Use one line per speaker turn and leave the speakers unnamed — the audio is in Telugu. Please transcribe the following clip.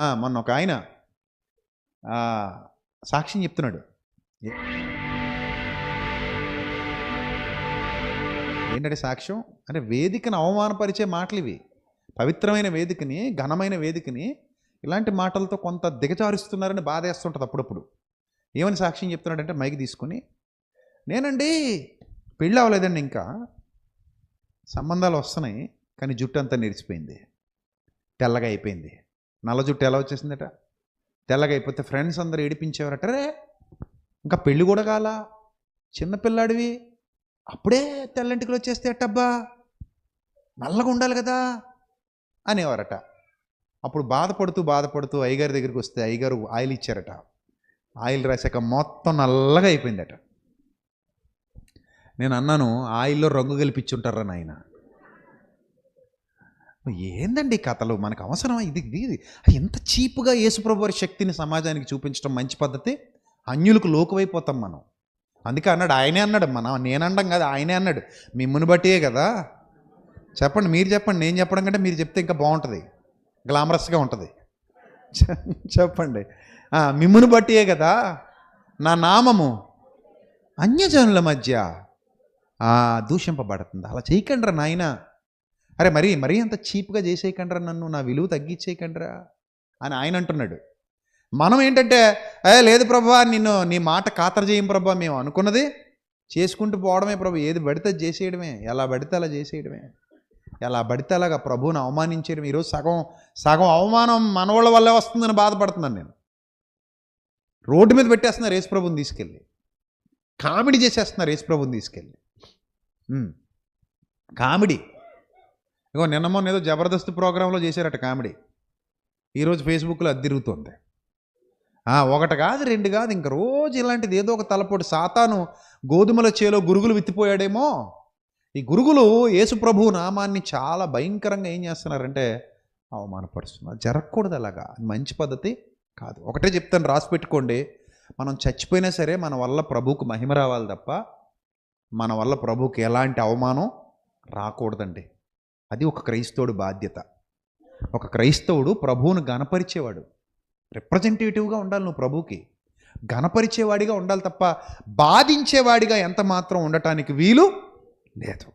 మొన్న ఒక ఆయన సాక్ష్యం చెప్తున్నాడు. ఏంటంటే సాక్ష్యం? అంటే వేదికను అవమానపరిచే మాటలు ఇవి. పవిత్రమైన వేదికని ఘనమైన వేదికని ఇలాంటి మాటలతో కొంత దిగజారుస్తున్నారని బాధేస్తుంటుంది అప్పుడప్పుడు. ఏమని సాక్ష్యం చెప్తున్నాడంటే మైకి తీసుకుని నేనండి పెళ్ళి అవ్వలేదండి ఇంకా. సంబంధాలు వస్తున్నాయి కానీ జుట్టు అంతా నిలిచిపోయింది తెల్లగా అయిపోయింది. నల్ల జుట్టు ఎలా వచ్చేసిందట? తెల్లగా అయిపోతే ఫ్రెండ్స్ అందరూ ఏడిపించేవారట. రే ఇంకా పెళ్ళి కూడా కాలా? చిన్నపిల్లాడివి అప్పుడే తెల్లంటికలు వచ్చేస్తే అట్టబ్బా నల్లగా ఉండాలి కదా అనేవారట. అప్పుడు బాధపడుతూ బాధపడుతూ అయ్యగారి దగ్గరికి వస్తే అయ్యగారు ఆయిల్ ఇచ్చారట. ఆయిల్ రాశాక మొత్తం నల్లగా అయిపోయిందట. నేను అన్నాను ఆయిల్లో రంగు కల్పించుంటారా నాయన? ఏందండి కథలు? మనకు అవసరమా? ఇది ఇది ఎంత చీప్గా యేసుప్రభు వారి శక్తిని సమాజానికి చూపించడం మంచి పద్ధతి? అన్యులకు లోకువైపోతాం మనం. అందుకే అన్నాడు ఆయనే అన్నాడు మనం నేనండం కాదు ఆయనే అన్నాడు మిమ్మల్ని బట్టియే కదా? చెప్పండి మీరు చెప్పండి నేను చెప్పడం కంటే మీరు చెప్తే ఇంకా బాగుంటుంది. గ్లామరస్గా ఉంటుంది. చె- చెప్పండి. ఆ, మిమ్మును బట్టియే కదా? నా నామము. అన్యజనుల మధ్య. దూషింపబడుతుంది. అలా చేయకండ్రా నాయనా. అరే మరి మరీ అంత చీప్గా చేసేయకండ్రా నన్ను నా విలువ తగ్గించేయకండ్రా అని ఆయన అంటున్నాడు. మనం ఏంటంటే ఏ లేదు ప్రభా నిన్ను నీ మాట ఖాతరు చేయం ప్రభా మేము అనుకున్నది. చేసుకుంటూ పోవడమే ప్రభు ఏది పడితే అది చేసేయడమే. ఎలా పడితే అలా చేసేయడమే. ఎలా పడితే అలాగా ప్రభువుని అవమానించడం ఈరోజు సగం సగం అవమానం మనవాళ్ళ వల్లే వస్తుందని బాధపడుతున్నాను నేను. రోడ్డు మీద పెట్టేస్తున్నారు యేసు ప్రభుని తీసుకెళ్ళి. కామెడీ చేసేస్తున్నారు యేసు ప్రభుని తీసుకెళ్ళి కామెడీ. ఇగో నిన్న మొన్న ఏదో జబర్దస్త్ ప్రోగ్రాంలో చేశారట కామెడీ. ఈరోజు ఫేస్బుక్లో అది తిరుగుతుంది. ఒకటి కాదు రెండు కాదు ఇంక రోజు ఇలాంటిది ఏదో ఒక తలపోటు. సాతాను గోధుమల చేలో గురుగులు విత్తిపోయాడేమో. ఈ గురుగులు యేసు ప్రభు నామాన్ని చాలా భయంకరంగా ఏం చేస్తున్నారంటే అవమానపరుస్తున్నారు. జరగకూడదు అలాగా. మంచి పద్ధతి కాదు. ఒకటే చెప్తాను రాసి పెట్టుకోండి. మనం చచ్చిపోయినా సరే మన వల్ల ప్రభువుకు మహిమ రావాలి తప్ప మన వల్ల ప్రభువుకి ఎలాంటి అవమానం రాకూడదండి. అది ఒక క్రైస్తవుడు బాధ్యత. ఒక క్రైస్తవుడు ప్రభువును గణపరిచేవాడు రిప్రజెంటేటివ్గా ఉండాలి నువ్వు ప్రభువుకి. గణపరిచేవాడిగా ఉండాలి తప్ప బాధించేవాడిగా ఎంత మాత్రం ఉండటానికి వీలు లేదు.